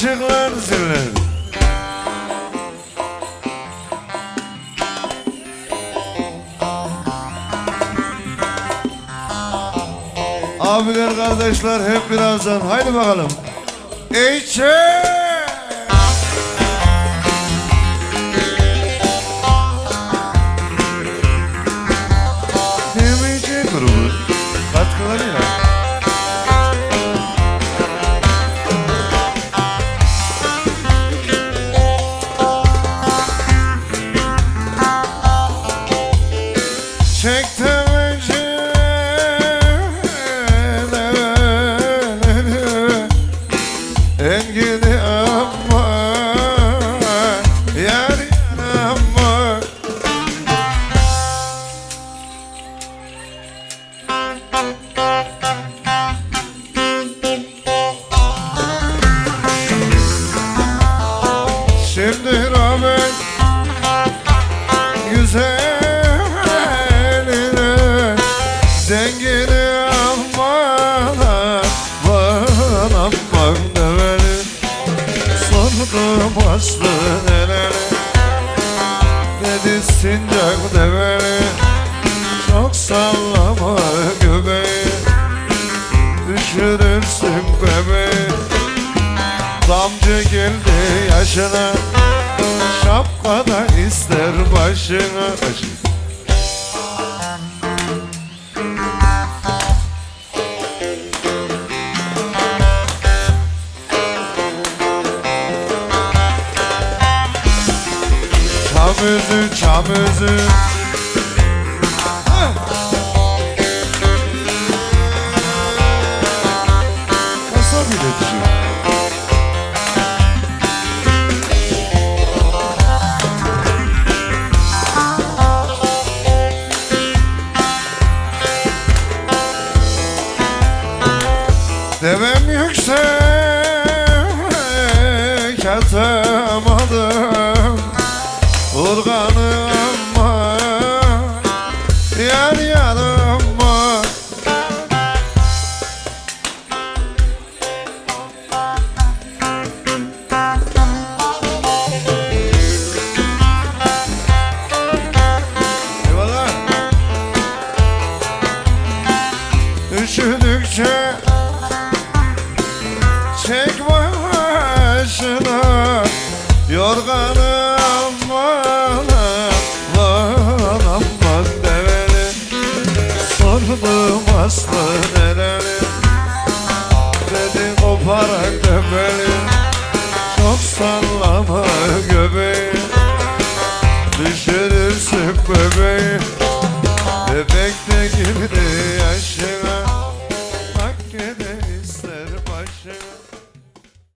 ışıklar ziller Abiler kardeşler hep birazdan. Haydi bakalım. Eyçe Şimdi Robert güzeline Zengini aman aman aman demeli. Sordum aslı neleri Dedi sincak demeli. Çok sallama Düşürürsün bebeği Damcı geldi yaşına. Şapkada ister başına. Çam özü, çam özü Devem yüksek atamadım. Urganı Çek başına Yorganı aman aman aman develi Sordum aslı neleri Dedi koparak döbeli Çok sallama göbeği